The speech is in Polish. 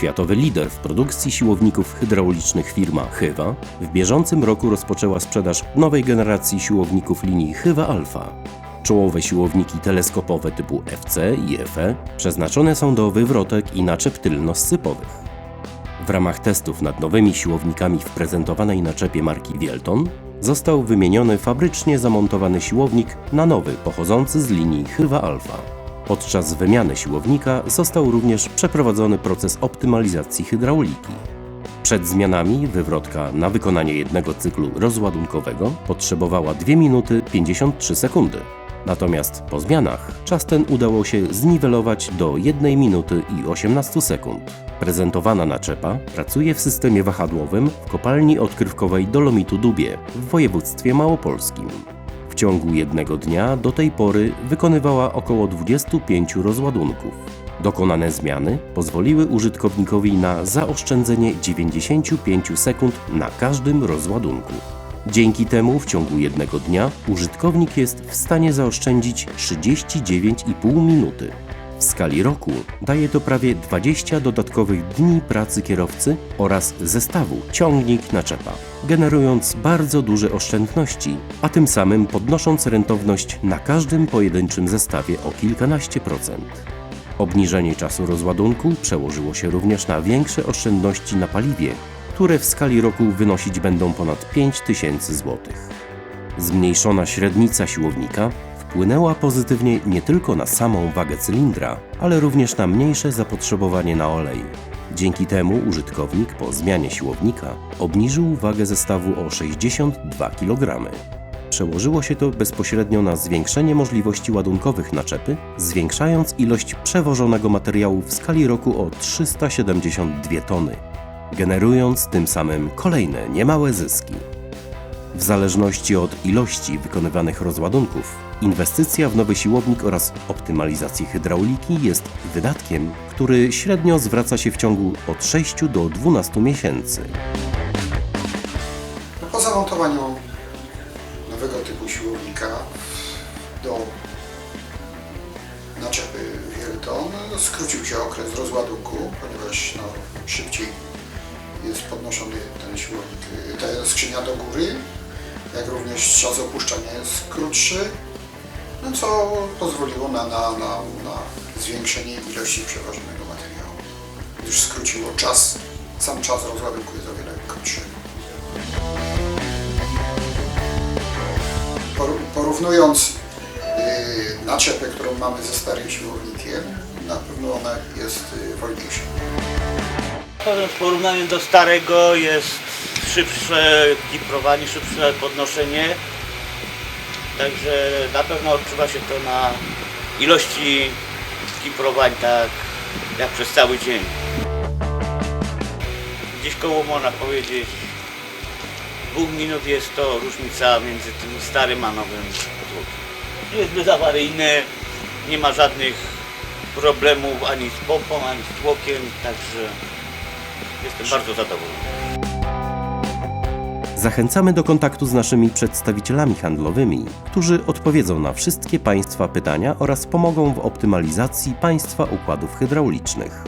Światowy lider w produkcji siłowników hydraulicznych firma Hywa w bieżącym roku rozpoczęła sprzedaż nowej generacji siłowników linii Hywa Alpha. Czołowe siłowniki teleskopowe typu FC i FE przeznaczone są do wywrotek i naczep tylno-scypowych. W ramach testów nad nowymi siłownikami w prezentowanej naczepie marki Wielton został wymieniony fabrycznie zamontowany siłownik na nowy pochodzący z linii Hywa Alpha. Podczas wymiany siłownika został również przeprowadzony proces optymalizacji hydrauliki. Przed zmianami wywrotka na wykonanie jednego cyklu rozładunkowego potrzebowała 2 minuty 53 sekundy. Natomiast po zmianach czas ten udało się zniwelować do 1 minuty i 18 sekund. Prezentowana naczepa pracuje w systemie wahadłowym w kopalni odkrywkowej Dolomitu Dubie w województwie małopolskim. Ciągu jednego dnia do tej pory wykonywała około 25 rozładunków. Dokonane zmiany pozwoliły użytkownikowi na zaoszczędzenie 95 sekund na każdym rozładunku. Dzięki temu w ciągu jednego dnia użytkownik jest w stanie zaoszczędzić 39,5 minuty. W skali roku daje to prawie 20 dodatkowych dni pracy kierowcy oraz zestawu ciągnik naczepa, generując bardzo duże oszczędności, a tym samym podnosząc rentowność na każdym pojedynczym zestawie o kilkanaście procent. Obniżenie czasu rozładunku przełożyło się również na większe oszczędności na paliwie, które w skali roku wynosić będą ponad 5000 zł. Zmniejszona średnica siłownika wpłynęła pozytywnie nie tylko na samą wagę cylindra, ale również na mniejsze zapotrzebowanie na olej. Dzięki temu użytkownik po zmianie siłownika obniżył wagę zestawu o 62 kg. Przełożyło się to bezpośrednio na zwiększenie możliwości ładunkowych naczepy, zwiększając ilość przewożonego materiału w skali roku o 372 tony, generując tym samym kolejne niemałe zyski. W zależności od ilości wykonywanych rozładunków, inwestycja w nowy siłownik oraz optymalizacji hydrauliki jest wydatkiem, który średnio zwraca się w ciągu od 6 do 12 miesięcy. Po zamontowaniu nowego typu siłownika do naczepy Wielton skrócił się okres rozładunku, ponieważ no, szybciej jest podnoszony ten siłownik, ta skrzynia do góry, jak również czas opuszczania jest krótszy, no co pozwoliło na, na, na, na zwiększenie ilości przewożonego materiału. Już skróciło czas, sam czas rozładunku jest o wiele krótszy. Por- porównując yy, naczepę, którą mamy ze starym siłownikiem, na pewno ona jest yy, wolniejsza. W porównaniu do starego jest szybsze kiprowanie, szybsze podnoszenie. Także na pewno odczuwa się to na ilości kiprowań tak jak przez cały dzień. Gdzieś koło można powiedzieć dwóch minut jest to różnica między tym starym a nowym tłokiem. Jest bezawaryjny, nie ma żadnych problemów ani z pompą, ani z tłokiem, także Jestem bardzo zadowolony. Zachęcamy do kontaktu z naszymi przedstawicielami handlowymi, którzy odpowiedzą na wszystkie Państwa pytania oraz pomogą w optymalizacji Państwa układów hydraulicznych.